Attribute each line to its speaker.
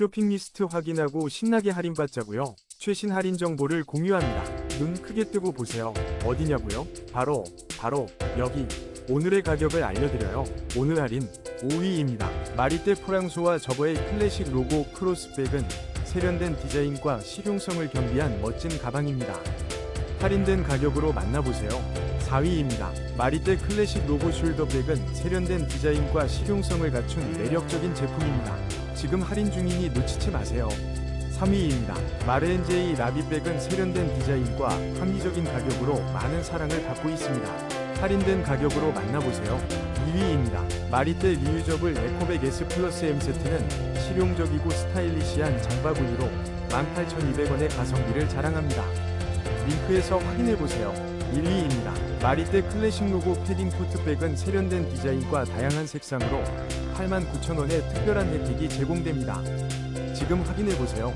Speaker 1: 쇼핑 리스트 확인하고 신나게 할인받자고요. 최신 할인 정보를 공유합니다. 눈 크게 뜨고 보세요. 어디냐고요? 바로 바로 여기. 오늘의 가격을 알려드려요. 오늘 할인 5위입니다. 마리떼 포랑소와 저거의 클래식 로고 크로스백은 세련된 디자인과 실용성을 겸비한 멋진 가방입니다. 할인된 가격으로 만나보세요. 4위입니다. 마리떼 클래식 로고 숄더백은 세련된 디자인과 실용성을 갖춘 매력적인 제품입니다. 지금 할인 중이니 놓치지 마세요. 3위입니다. 마르엔제이 라비백은 세련된 디자인과 합리적인 가격으로 많은 사랑을 받고 있습니다. 할인된 가격으로 만나보세요. 2위입니다. 마리떼 리유저블 에코백 S 플러스 M 세트는 실용적이고 스타일리시한 장바구니로 18,200원의 가성비를 자랑합니다. 링크에서 확인해보세요. 1위입니다. 마리떼 클래식 로고 패딩 토트백은 세련된 디자인과 다양한 색상으로 89,000원의 특별한 혜택이 제공됩니다. 지금 확인해보세요.